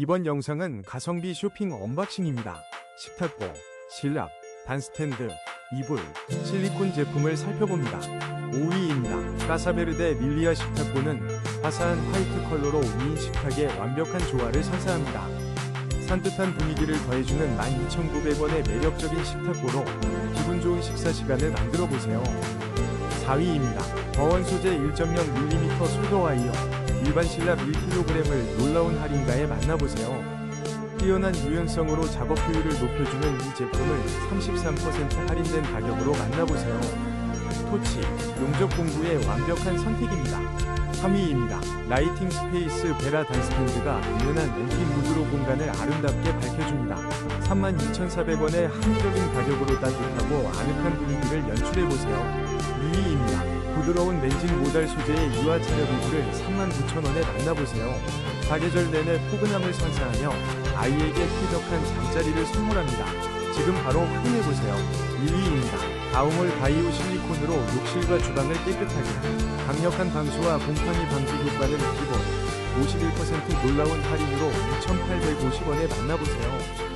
이번 영상은 가성비 쇼핑 언박싱입니다. 식탁보, 실랍, 단스탠드, 이불, 실리콘 제품을 살펴봅니다. 5위입니다. 까사베르데 릴리아 식탁보는 화사한 화이트 컬러로 2인 식탁의 완벽한 조화를 선사합니다. 산뜻한 분위기를 더해주는 12,900원의 매력적인 식탁보로 기분 좋은 식사 시간을 만들어 보세요. 4위입니다. 버원 소재 1.0mm 소도 와이어 일반 실랍 1kg을 놀라운 할인가에 만나보세요. 뛰어난 유연성으로 작업 효율을 높여주는 이 제품을 33% 할인된 가격으로 만나보세요. 토치, 용접 공구의 완벽한 선택입니다. 3위입니다. 라이팅 스페이스 베라 단스탠드가 은은한 램핑 무드로 공간을 아름답게 밝혀줍니다. 32,400원의 합리적인 가격으로 따뜻하고 아늑한 분위기를 연출해보세요. 2위입니다. 부드러운 렌진 모달 소재의 유화 차렵 이불을 39,000원에 만나보세요. 사계절 내내 포근함을 선사하며 아이에게 쾌적한 잠자리를 선물합니다. 지금 바로 확인해보세요. 1위입니다. 다우몰 바이오 실리콘으로 욕실과 주방을 깨끗하게 강력한 방수와 곰팡이 방지 효과는 기본 51% 놀라운 할인으로 2,850원에 만나보세요.